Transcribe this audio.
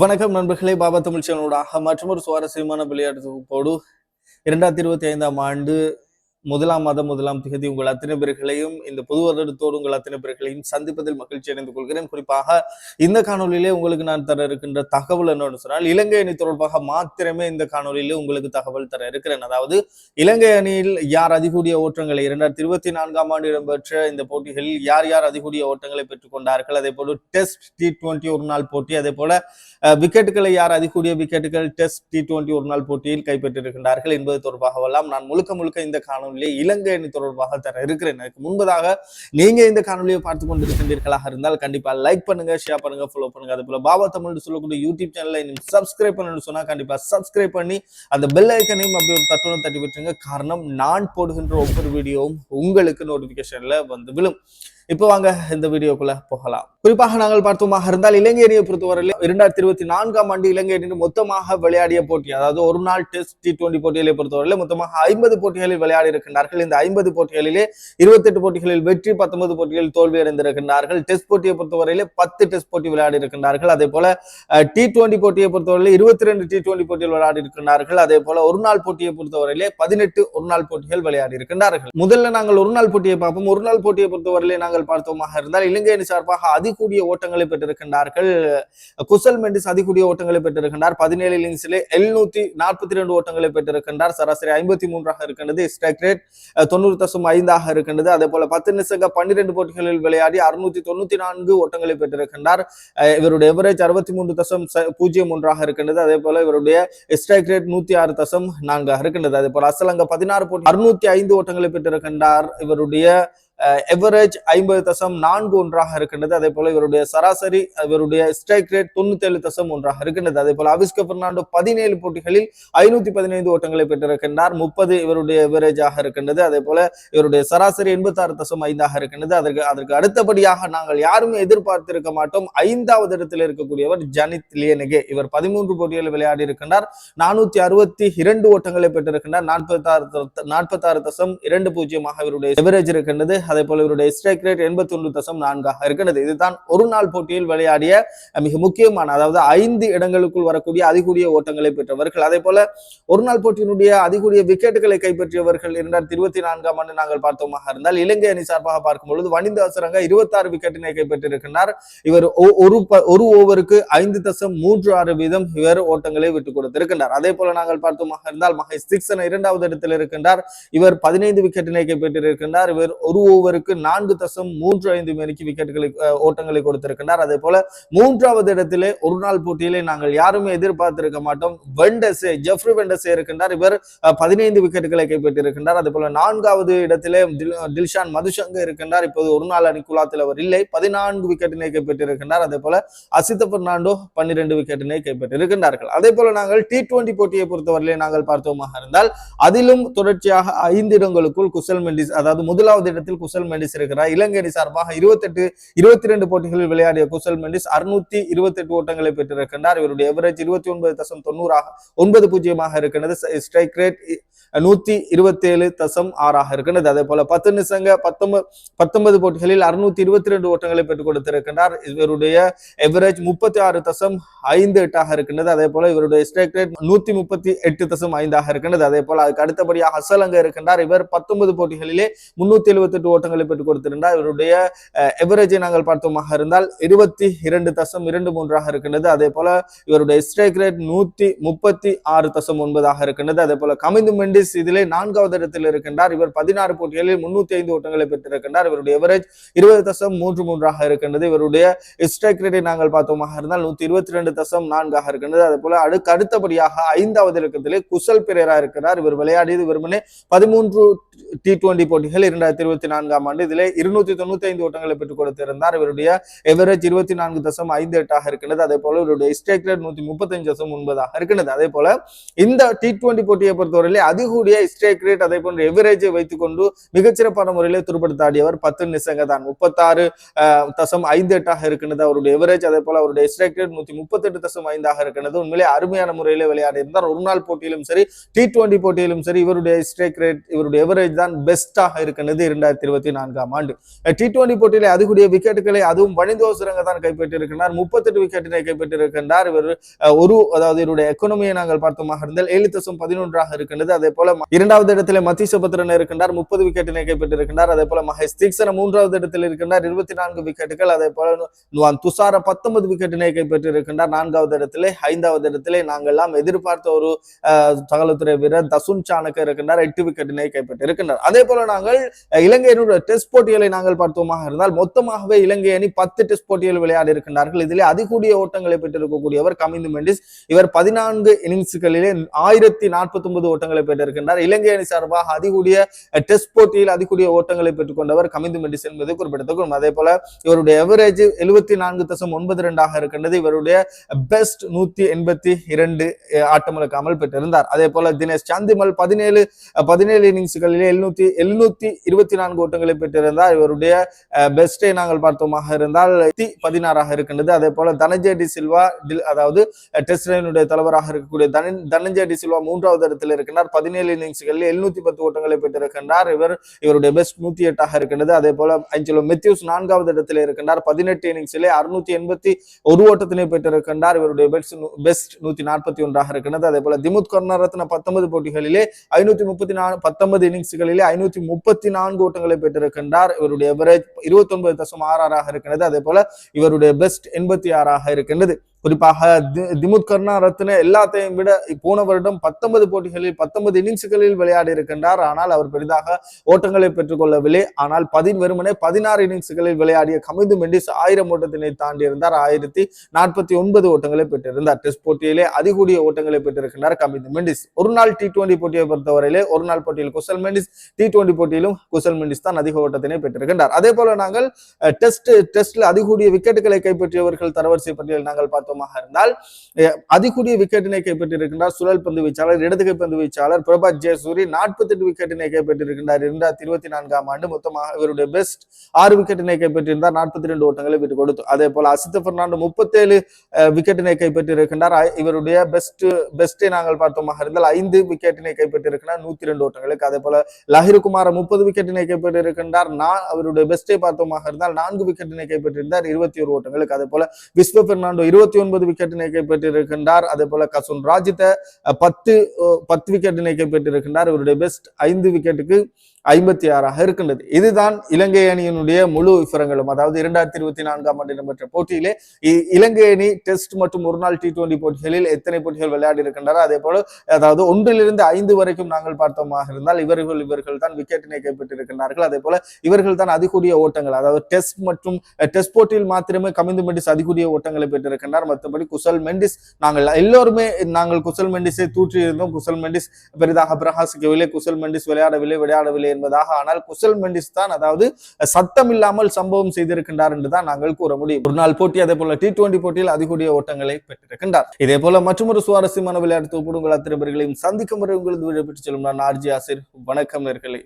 வணக்கம் நண்பர்களே பாபா தமிழ் சேனலோடாக மற்றொரு சுவாரஸ்யமான விளையாட்டு தொகுப்போடு இரண்டாயிரத்தி இருபத்தி ஐந்தாம் ஆண்டு முதலாம் மாதம் முதலாம் திகதி உங்கள் அத்தனை பேர்களையும் இந்த புது வருடத்தோடு உங்கள் அத்தனை பேர்களையும் சந்திப்பதில் மகிழ்ச்சி அடைந்து கொள்கிறேன். குறிப்பாக இந்த காணொலியிலே உங்களுக்கு நான் தர இருக்கின்ற தகவல் என்னன்னு சொன்னால் இலங்கை அணி தொடர்பாக மாத்திரமே இந்த காணொலியிலே உங்களுக்கு தகவல் தர இருக்கிறேன். அதாவது இலங்கை அணியில் யார் அதிகூடிய ஓட்டங்களை இரண்டாயிரத்தி இருபத்தி நான்காம் ஆண்டு இடம்பெற்ற இந்த போட்டிகளில் யார் யார் அதிகூடிய ஓட்டங்களை பெற்றுக் கொண்டார்கள்? அதே போல டெஸ்ட் டி டுவெண்ட்டி ஒரு நாள் போட்டி அதே போல விக்கெட்டுகளை யார் அதிகூடிய விக்கெட்டுகள்? டெஸ்ட் டி டுவெண்டி ஒரு நாள் போட்டியில் கைப்பற்றிருக்கின்றார்கள் என்பது தொடர்பாகவெல்லாம் நான் முழுக்க முழுக்க இந்த காணொலியை இலங்கை அணி தொடர்பாக தர இருக்கிறேன். எனக்கு முன்பதாக நீங்க இந்த காணொலியை பார்த்து கொண்டிருக்கின்றீர்களாக இருந்தால் கண்டிப்பா லைக் பண்ணுங்க ஷேர் பண்ணுங்க ஃபாலோ பண்ணுங்க. அது போல பாபா தமிழ் சொல்லக்கூடிய யூடியூப் சேனலை இன்னும் சப்ஸ்கிரைப் பண்ணணும்னு சொன்னா கண்டிப்பா சப்ஸ்கிரைப் பண்ணி அந்த பெல் ஐக்கனையும் அப்படி ஒரு தட்டுடன் தட்டி விட்டுருங்க. காரணம் நான் போடுகின்ற ஒவ்வொரு வீடியோவும் உங்களுக்கு நோட்டிபிகேஷன்ல வந்து விழும். இப்போ வாங்க இந்த வீடியோக்குள்ள போகலாம். குறிப்பாக நாங்கள் பார்த்தோமாக இருந்தால் இலங்கை அணியை பொறுத்தவரையில் இரண்டாயிரத்தி இருபத்தி நான்காம் ஆண்டு இலங்கை அணி மொத்தமாக விளையாடிய போட்டி அதாவது ஒரு நாள் டெஸ்ட் டி டுவெண்டி போட்டிகளை பொறுத்தவரையில் மொத்தமாக ஐம்பது போட்டிகளில் விளையாடி இருக்கின்றார்கள். இந்த ஐம்பது போட்டிகளிலே இருபத்தெட்டு போட்டிகளில் வெற்றி பத்தொன்பது போட்டிகளில் தோல்வி அடைந்திருக்கின்றார்கள். டெஸ்ட் போட்டியை பொறுத்தவரையிலே பத்து டெஸ்ட் போட்டி விளையாடி இருக்கின்றார்கள். அதே போல டி டுவெண்டி போட்டியை பொறுத்தவரையில் இருபத்தி ரெண்டு டி டுவெண்டி போட்டியில் விளையாடி இருக்கின்றார்கள். அதே போல ஒரு நாள் போட்டியை பொறுத்தவரையிலே பதினெட்டு ஒரு நாள் போட்டிகள் விளையாடி இருக்கின்றார்கள். முதல்ல நாங்கள் ஒரு நாள் போட்டியை பார்ப்போம். ஒரு நாள் போட்டியை பொறுத்தவரையிலே நாங்கள் பார்த்தோமாக இருந்தால் இலங்கை அணி சார்பாக அதிகூடிய ஓட்டங்களை பெற்றிருக்கின்றார்கள். குசல் மெண்டிஸ் அதிகூடிய ஓட்டங்களை பெற்றிருக்கின்றார். பதினேழு இன்னிங்ஸிலே எழுநூத்தி நாற்பத்தி ரெண்டு ஓட்டங்களை பெற்றிருக்கின்றார். சராசரி ஐம்பத்தி மூன்றாக இருக்கின்றது. ஸ்ட்ரைக் ரேட் தொண்ணூறு தசம் ஐந்தாக இருக்கின்றது. அதே போல பத்து நிசங்க பன்னிரெண்டு போட்டிகளில் விளையாடி அறுநூத்தி தொண்ணூத்தி நான்கு ஓட்டங்களை பெற்றிருக்கின்றார். இவருடைய எவரேஜ் அறுபத்தி மூன்று தசம் பூஜ்ஜியம் ஒன்றாக இருக்கின்றது. அதே போல இவருடைய ஸ்ட்ரைக் ரேட் நூத்தி ஆறு தசம் நான்காக இருக்கின்றது. அதே போல அசலங்க பதினாறு போட்டி அறுநூத்தி ஐந்து ஓட்டங்களை பெற்றிருக்கின்றார். இவருடைய எவரேஜ் ஐம்பது தசம் நான்கு ஒன்றாக இருக்கின்றது. அதே போல இவருடைய சராசரி இவருடைய ஸ்ட்ரைக் ரேட் தொண்ணூத்தி ஏழு தசம் ஒன்றாக இருக்கின்றது. அதே போல அவிஸ்க பெர்னாண்டோ பதினேழு போட்டிகளில் ஐநூத்தி பதினைந்து ஓட்டங்களை பெற்றிருக்கின்றார். முப்பது இவருடைய எவரேஜாக இருக்கின்றது. அதே போல இவருடைய சராசரி எண்பத்தாறு தசம் ஐந்தாக இருக்கின்றது. அதற்கு அதற்கு அடுத்தபடியாக நாங்கள் யாருமே எதிர்பார்த்திருக்க மாட்டோம். ஐந்தாவது இடத்தில் இருக்கக்கூடியவர் ஜனித் லியனகே. இவர் பதிமூன்று போட்டிகளில் விளையாடி இருக்கின்றார். நானூத்தி அறுபத்தி இரண்டு ஓட்டங்களை பெற்றிருக்கின்றார். நாற்பத்தாறு நாற்பத்தாறு தசம் இரண்டு பூஜ்ஜியமாக இவருடைய எவரேஜ் இருக்கின்றது. அதே போல இவருடைய ஸ்ட்ரைக் ரேட் எண்பத்தி ஒன்று தசம் நான்காக இருக்கிறது. இதுதான் ஒரு நாள் போட்டியில் விளையாடிய மிக முக்கியமான அதாவது ஐந்து இடங்களுக்குள் வரக்கூடிய அதிகூடிய ஓட்டங்களை பெற்றவர்கள். அதே போல ஒரு நாள் போட்டியினுடைய அதிகூடிய விக்கெட்டுகளை கைப்பற்றியவர்கள் இரண்டாயிரத்தி இருபத்தி நான்காம் ஆண்டு நாங்கள் பார்த்தோமாக இருந்தால் இலங்கை அணி சார்பாக பார்க்கும் பொழுது வனிந்த அசரங்க இருபத்தாறு விக்கெட்டினை கைப்பற்றியிருக்கிறார். இவர் ஒ- ஒரு ப- ஒரு ஓவருக்கு ஐந்து தசம் மூன்று ஆறு வீதம் இவர் ஓட்டங்களை விட்டுக் கொடுத்திருக்கின்றார் அதே போல நாங்கள் பார்த்தோமாக இருந்தால் மகேஷ் தீக்ஷன் இரண்டாவது இடத்தில் இருக்கின்றார். இவர் பதினைந்து விக்கெட்டினை கைப்பற்றியிருக்கின்றார். இவர் ஒரு ஓவருக்கு நான்கு தசம் மூன்று ஐந்து மணிக்கு விக்கெட்டுகளை ஓட்டங்களை கொடுத்திருக்கின்றார் அதே போல மூன்றாவது இடத்திலே ஒரு நாள் போட்டியிலே நாங்கள் யாருமே எதிர்பார்த்திருக்க மாட்டோம். வெண்டஸே ஜெஃப்ரி வெண்டஸே இருக்கின்றார். இவர் பதினைந்து விக்கெட்டுகளை கைப்பற்றியிருக்கின்றார். அதே போல நான்காவது இடத்திலே தில்ஷான் மதுஷங்க இருக்கின்றார். இப்போது ஒரு நாள் அணி குலாத்தில் அவர் இல்லை. பதினான்கு விக்கெட்டினை கைப்பற்றியிருக்கின்றார். அதே போல அசித்த பெர்னாண்டோ பன்னிரண்டு விக்கெட்டினை கைப்பற்றியிருக்கின்றார்கள். அதே போல நாங்கள் டி டுவெண்டி போட்டியை பொறுத்தவரையிலே நாங்கள் பார்த்தோமாக இருந்தால் அதிலும் தொடர்ச்சியாக ஐந்து இடங்களுக்குள் குசல் மெண்டிஸ் அதாவது முதலாவது இடத்தில் குசல் மெண்டிஸ் இருக்கிறார் இலங்கை அணி சார்பாக இருபத்தெட்டு இருபத்தி ரெண்டு போட்டிகளில் விளையாடிய குசல் மெண்டிஸ் அறுநூத்தி இருபத்தெட்டு ஓட்டங்களை பெற்றிருக்கின்றார். இவருடைய எவரேஜ் இருபத்தி ஒன்பது தசம் தொண்ணூறாக ஒன்பது பூஜ்ஜியமாக இருக்கின்றது. ஸ்ட்ரைக் ரேட் நூத்தி இருபத்தேழு தசம் ஆறாக இருக்கின்றது. அதே போல பத்து நிசங்க பத்தொன்பது பத்தொன்பது போட்டிகளில் அறுநூத்தி இருபத்தி ரெண்டு ஓட்டங்களை பெற்றுக் கொடுத்திருக்கின்றார். இவருடைய எவரேஜ் முப்பத்தி ஆறு தசம் ஐந்து எட்டாக இருக்கின்றது. அதே போல இவருடைய ஸ்ட்ரைக் ரேட் நூத்தி முப்பத்தி எட்டு தசம் ஐந்தாக இருக்கின்றது. அதே போல அதுக்கு அடுத்தபடியாக அசலங்க இருக்கின்றார். இவர் பத்தொன்பது போட்டிகளிலே முன்னூத்தி எழுபத்தி எட்டு ஓட்டங்களை பெற்றுக் கொடுத்திருந்தார் இவருடைய எவரேஜை நாங்கள் பார்த்தோமாக இருந்தால் இருபத்தி இரண்டு தசம் இரண்டு மூன்றாக இருக்கின்றது. அதே போல இவருடைய ஸ்ட்ரைக் ரேட் நூத்தி முப்பத்தி ஆறு தசம் ஒன்பதாக இருக்கின்றது. அதே போல கமிந்து மெண்டிஸ் இதிலே நான்காவது இடத்தில் இருக்கின்றார். இவர் பதினாறு போட்டிகளில் முன்னூத்தி ஐந்து ஓட்டங்களை பெற்றிருக்கின்றார். இவருடைய எவரேஜ் இருபது தசம் மூன்று மூன்றாக இருக்கின்றது. இவருடைய ஸ்ட்ரைக் ரேட்டை நாங்கள் பார்த்தோமாக இருந்தால் நூத்தி இருபத்தி ரெண்டு தசம் நான்காக இருக்கின்றது. அதே போல அடுக்கு அடுத்தபடியாக ஐந்தாவது இலக்கத்திலே குசல் பிரேரா இருக்கிறார். இவர் விளையாடியது வெறுமனே பதிமூன்று டி டுவெண்டி போட்டிகள் இரண்டாயிரத்தி இருபத்தி நான்காம் ஆண்டு இதிலே இருநூத்தி தொண்ணூத்தி ஐந்து ஓட்டங்களை பெற்றுக் கொடுத்திருந்தார். இவருடைய எவரேஜ் இருபத்தி நான்கு தசம் ஐந்து எட்டாக இருக்கின்றது. அதே போல இவருடைய ஸ்ட்ரைக் ரேட் நூத்தி முப்பத்தஞ்சு தசம் ஒன்பதாக இருக்கின்றது. அதே போல இந்த டி டுவெண்டி போட்டியை பொறுத்தவரையிலே அதிக அதிகூடிய ஸ்ட்ரைக் ரேட் அதே போன்ற எவரேஜை வைத்துக் கொண்டு மிகச்சிறப்பான முறையிலே திருப்படுத்த ஆடியவர் பத்து நிசங்க தான். முப்பத்தாறு தசம் ஐந்து எட்டாக இருக்கின்றது. அவருடைய எவரேஜ் அதே போல அவருடைய ஸ்ட்ரைக் ரேட் நூத்தி முப்பத்தி எட்டு தசம் ஐந்தாக இருக்கின்றது. உண்மையிலே அருமையான முறையிலே விளையாடி இருந்தார் ஒரு நாள் போட்டியிலும் சரி டி டுவெண்டி போட்டியிலும் சரி இவருடைய ஸ்ட்ரைக் ரேட் இவருடைய எவரேஜ் தான் பெஸ்டாக இருக்கின்றது இரண்டாயிரத்தி இருபத்தி நான்காம் ஆண்டு டி டுவெண்டி போட்டியிலே அதிகூடிய விக்கெட்டுகளை அதுவும் வனிதோசரங்க தான் கைப்பற்றியிருக்கிறார் முப்பத்தெட்டு விக்கெட்டினை கைப்பற்றியிருக்கின்றார். இவர் ஒரு அதாவது இவருடைய எக்கனமியை நாங்கள் பார்த்தோமாக இருந்தால் ஏழு தசம் பதினொன்றாக இருக்கின்றது. அதே போல போல இரண்டாவது இடத்துல மத்திசுபத்திரன் இருக்கின்றார் முப்பது விக்கெட்டினை கைப்பற்றியிருக்கின்றார். அதே போல மகேஷ் தீக்ஷன மூன்றாவது இடத்தில் இருக்கின்றார் இருபத்தி நான்கு விக்கெட்டுகள். அதே போல நுவான் துஷார பத்தொன்பது விக்கெட்டினை கைப்பற்றியிருக்கின்றார். நான்காவது இடத்திலே ஐந்தாவது இடத்திலே நாங்கள் எல்லாம் எதிர்பார்த்த ஒரு அஹ், தகவல்துறை வீரர் தசுன் சாணக்க இருக்கின்றார். எட்டு விக்கெட்டினை கைப்பற்றியிருக்கின்றார். அதே போல நாங்கள் இலங்கையினுடைய டெஸ்ட் போட்டிகளை நாங்கள் பார்த்தோமாக இருந்தால் மொத்தமாகவே இலங்கை அணி பத்து டெஸ்ட் போட்டிகள் விளையாடி இருக்கின்றார்கள். இதிலே அதிகூடிய ஓட்டங்களை பெற்றிருக்கக்கூடியவர் கமிந்து மெண்டிஸ். இவர் பதினான்கு இன்னிங்ஸ்களிலே ஆயிரத்தி நாற்பத்தி ஒன்பது ஓட்டங்களை பெற்றிருக்கின்றார் இலங்கை அணி சார்பாக அதிகூடிய டெஸ்ட் போட்டியில் அதிகூடிய ஓட்டங்களை பெற்றுக் கொண்டவர் கமிந்து மெண்டிஸ் என்பது குறிப்பிடத்தக்கும் அதே போல இவருடைய எவரேஜ் எழுபத்தி நான்கு தசம் ஒன்பது ரெண்டாக இருக்கின்றது. இவருடைய பெஸ்ட் நூத்தி எண்பத்தி இரண்டு ஆட்டமிழக்காமல் பெற்றிருந்தார். அதே போல தினேஷ் சாந்திமல் பதினேழு பதினேழு இன்னிங்ஸ்களிலே எழுநூத்தி எழுநூத்தி இருபத்தி நான்கு ஓட்டங்களை பெற்றிருந்தார். இவருடைய பெஸ்டை நாங்கள் பார்த்தோமாக இருந்தால் பதினாறாக இருக்கின்றது. அதே போல தனஞ்சய டி சில்வா அதாவது டெஸ்ட் ரயினுடைய தலைவராக இருக்கக்கூடிய தனன் தனஞ்சய டி சில்வா மூன்றாவது இடத்தில் இருக்கின்றார். பதினேழு இன்னிங்ஸ்களில் எழுநூத்தி பத்து ஓட்டங்களை பெற்றிருக்கின்றார். இவர் இவருடைய பெஸ்ட் நூத்தி எட்டாக இருக்கின்றது. அதே போல அஞ்சலோ மெத்யூஸ் நான்காவது இடத்தில் இருக்கின்றார். பதினெட்டு இன்னிங்ஸிலே அறுநூத்தி எண்பத்தி ஒரு ஓட்டத்தினை பெற்றிருக்கின்றார். இவருடைய பெஸ்ட் பெஸ்ட் நூத்தி நாற்பத்தி ஒன்றாக இருக்கின்றது. அதே போல திமுத் கருணாரத்ன பத்தொன்பது போட்டிகளிலே ஐநூத்தி முப்பத்தி நாலு பத்தொன்பது இன்னிங்ஸ்களிலே ஐநூத்தி முப்பத்தி நான்கு ஓட்டங்களை பெற்றிருக்கின்றார். இவருடைய எவரேஜ் இருபத்தி ஒன்பது தசம் ஆறாக இருக்கின்றது. அதே போல இவருடைய பெஸ்ட் எண்பத்தி ஆறாக இருக்கின்றது. குறிப்பாக தி- திமுத் கருணாரத்ன எல்லாத்தையும் விட போன வருடம் பத்தொன்பது போட்டிகளில் பத்தொன்பது இன்னிங்ஸ்களில் விளையாடி இருக்கின்றார். ஆனால் அவர் பெரிதாக ஓட்டங்களை பெற்றுக்கொள்ளவில்லை. ஆனால் பதின் வெறுமனே பதினாறு இன்னிங்ஸ்களில் விளையாடிய கமிந்து மெண்டிஸ் ஆயிரம் ஓட்டத்தினை தாண்டி இருந்தார் ஆயிரத்தி நாற்பத்தி ஒன்பது ஓட்டங்களை பெற்றிருந்தார். டெஸ்ட் போட்டியிலே அதிகூடிய ஓட்டங்களை பெற்றிருக்கின்றார் கமிந்து மெண்டிஸ். ஒரு நாள் டி டுவெண்டி போட்டியை பொறுத்தவரையிலே ஒரு நாள் போட்டியில் குசல் மெண்டிஸ் டி டுவெண்டி போட்டியிலும் குசல் மெண்டிஸ் தான் அதிக ஓட்டத்தினை பெற்றிருக்கின்றார். அதே போல நாங்கள் டெஸ்ட் டெஸ்ட்ல அதிகூடிய விக்கெட்டுகளை கைப்பற்றியவர்கள் தரவரிசை பட்டியல் நாங்கள் பார்த்தோம். மொத்தமாக இருந்தால் அதிகூடிய விக்கெட்டினை கைப்பற்றியிருக்கின்றார் சுழல் பந்து வீச்சாளர் இடதுகை பந்து வீச்சாளர் பிரபாத் ஜெயசூரி. நாற்பத்தி எட்டு விக்கெட்டினை கைப்பற்றியிருக்கின்றார் இரண்டாயிரத்தி இருபத்தி நான்காம் ஆண்டு. மொத்தமாக இவருடைய பெஸ்ட் ஆறு விக்கெட்டினை கைப்பற்றியிருந்தார். நாற்பத்தி ரெண்டு ஓட்டங்களை விட்டு கொடுத்து அதே போல அசித் பெர்னாண்டோ முப்பத்தேழு விக்கெட்டினை கைப்பற்றியிருக்கின்றார். இவருடைய பெஸ்ட் பெஸ்டை நாங்கள் பார்த்தோமாக இருந்தால் ஐந்து விக்கெட்டினை கைப்பற்றியிருக்கிறார் நூத்தி ரெண்டு ஓட்டங்களுக்கு அதே போல லஹிர் குமார் முப்பது விக்கெட்டினை கைப்பற்றியிருக்கின்றார். நான் அவருடைய பெஸ்டை பார்த்தோமாக இருந்தால் நான்கு விக்கெட்டினை கைப்பற்றியிருந்தார். இருபத்தி ஒரு ஓட்டங்களுக்கு அதே போல விஸ்வ பெர்னாண்டோ இருபத்தி ஒன்பது விக்கெட்டினை கைப்பற்றியிருக்கின்றார் அதே போல கசுன் ராஜித்த பத்து பத்து விக்கெட்டினை கைப்பற்றியிருக்கின்றார் இவருடைய பெஸ்ட் ஐந்து விக்கெட்டுக்கு ஐம்பத்தி ஆறாக இருக்கின்றது. இதுதான் இலங்கை அணியினுடைய முழு விவரங்களும். அதாவது இரண்டாயிரத்தி இருபத்தி நான்காம் ஆண்டு இடம்பெற்ற போட்டியிலே இலங்கை அணி டெஸ்ட் மற்றும் ஒரு நாள் டி டுவெண்டி போட்டிகளில் எத்தனை போட்டிகள் விளையாடி இருக்கின்றனர் அதே போல அதாவது ஒன்றிலிருந்து ஐந்து வரைக்கும் நாங்கள் பார்த்தோமாக இருந்தால் இவர்கள் இவர்கள் தான் விக்கெட்டினை கைப்பற்றிருக்கின்றார்கள் அதே போல இவர்கள் தான் அதிகூடிய ஓட்டங்கள் அதாவது டெஸ்ட் மற்றும் டெஸ்ட் போட்டியில் மாத்திரமே கமிந்து மெண்டிஸ் அதிகூடிய ஓட்டங்களை பெற்றிருக்கின்றார். மற்றபடி குசல் மெண்டிஸ் நாங்கள் எல்லோருமே நாங்கள் குசல் மெண்டிஸை தூற்றி இருந்தோம் குசல் மெண்டிஸ் பெரிதாக பிரகாசிக்கவில்லை. குசல் மெண்டிஸ் விளையாடவில்லை விளையாடவில்லை என்பதாக. ஆனால் குசல் மெண்டிஸ் தான் அதாவது சத்தம் இல்லாமல் சம்பவம் செய்திருக்கின்றார் என்றுதான் நாங்கள் கூற முடியும். ஒரு நாள் போட்டி அதே போல டி டுவெண்டி போட்டியில் அதிகூடிய ஓட்டங்களை பெற்றிருக்கின்றார். இதே போல மற்றொரு சுவாரஸ்யமான விளையாட்டு தொகுப்பு உங்கள் அத்திரபர்களையும் சந்திக்கும் முறை உங்களது விடைபெற்று செல்லும் நான் ஆர்ஜி ஆசிர். வணக்கம் நேர்களே.